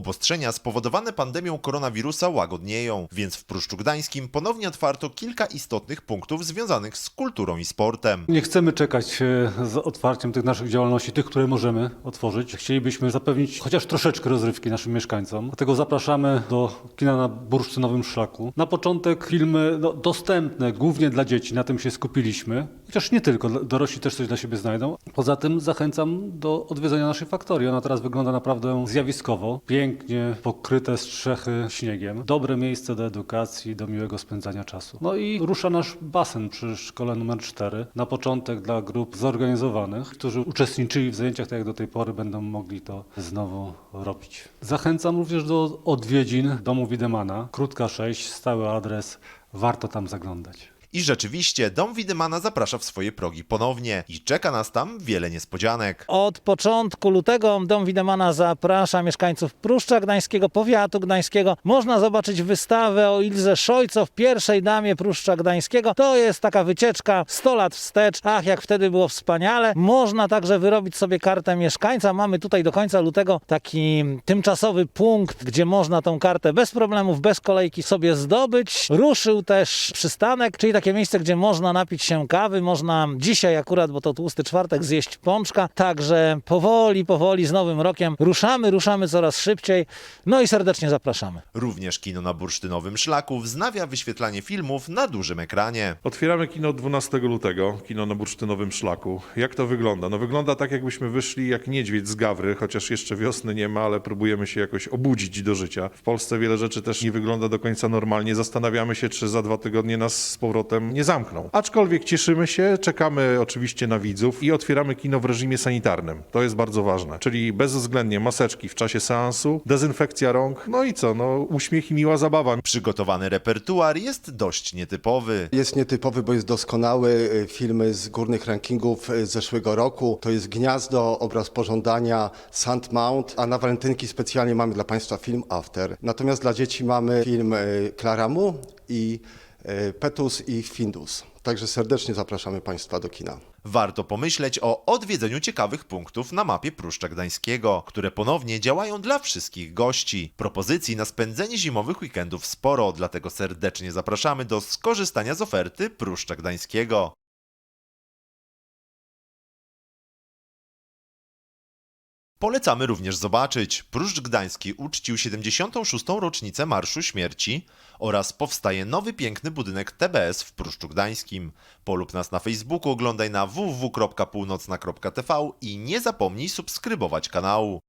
Obostrzenia spowodowane pandemią koronawirusa łagodnieją, więc w Pruszczu Gdańskim ponownie otwarto kilka istotnych punktów związanych z kulturą i sportem. Nie chcemy czekać e, z otwarciem tych naszych działalności, tych, które możemy otworzyć. Chcielibyśmy zapewnić chociaż troszeczkę rozrywki naszym mieszkańcom. Dlatego zapraszamy do kina na Bursztynowym Szlaku. Na początek filmy no, dostępne głównie dla dzieci, na tym się skupiliśmy. Chociaż nie tylko, dorośli też coś dla siebie znajdą. Poza tym zachęcam do odwiedzenia naszej faktorii. Ona teraz wygląda naprawdę zjawiskowo. Pięknie pokryte strzechy śniegiem. Dobre miejsce do edukacji, do miłego spędzania czasu. No i rusza nasz basen przy szkole numer 4. Na początek dla grup zorganizowanych, którzy uczestniczyli w zajęciach tak jak do tej pory, będą mogli to znowu robić. Zachęcam również do odwiedzin domu Widemana. Krótka 6, stały adres. Warto tam zaglądać. I rzeczywiście Dom Widymana zaprasza w swoje progi ponownie i czeka nas tam wiele niespodzianek. Od początku lutego Dom Widemana zaprasza mieszkańców Pruszcza Gdańskiego, powiatu gdańskiego. Można zobaczyć wystawę o Ilze Szojcow, pierwszej damie Pruszcza Gdańskiego. To jest taka wycieczka 100 lat wstecz. Ach, jak wtedy było wspaniale. Można także wyrobić sobie kartę mieszkańca. Mamy tutaj do końca lutego taki tymczasowy punkt, gdzie można tą kartę bez problemów, bez kolejki sobie zdobyć. Ruszył też przystanek, czyli takie miejsce, gdzie można napić się kawy, można dzisiaj akurat, bo to tłusty czwartek, zjeść pączka. Także powoli, powoli z nowym rokiem ruszamy, ruszamy coraz szybciej. No i serdecznie zapraszamy. Również kino na Bursztynowym Szlaku wznawia wyświetlanie filmów na dużym ekranie. Otwieramy kino 12 lutego, kino na Bursztynowym Szlaku. Jak to wygląda? No wygląda tak, jakbyśmy wyszli jak niedźwiedź z gawry, chociaż jeszcze wiosny nie ma, ale próbujemy się jakoś obudzić do życia. W Polsce wiele rzeczy też nie wygląda do końca normalnie. Zastanawiamy się, czy za dwa tygodnie nas z powrotem nie zamkną. Aczkolwiek cieszymy się, czekamy oczywiście na widzów i otwieramy kino w reżimie sanitarnym. To jest bardzo ważne. Czyli bezwzględnie maseczki w czasie seansu, dezynfekcja rąk, no i co? No uśmiech i miła zabawa. Przygotowany repertuar jest dość nietypowy. Jest nietypowy, bo jest doskonały. Filmy z górnych rankingów z zeszłego roku. To jest Gniazdo, obraz pożądania, Sandmount, a na walentynki specjalnie mamy dla Państwa film After. Natomiast dla dzieci mamy film Klaramu i y, Petus i Findus. Także serdecznie zapraszamy Państwa do kina. Warto pomyśleć o odwiedzeniu ciekawych punktów na mapie Pruszcza Gdańskiego, które ponownie działają dla wszystkich gości. Propozycji na spędzenie zimowych weekendów sporo, dlatego serdecznie zapraszamy do skorzystania z oferty Pruszcza Gdańskiego. Polecamy również zobaczyć. Pruszcz Gdański uczcił 76. rocznicę Marszu Śmierci oraz powstaje nowy piękny budynek TBS w Pruszczu Gdańskim. Polub nas na Facebooku, oglądaj na www.północna.tv i nie zapomnij subskrybować kanału.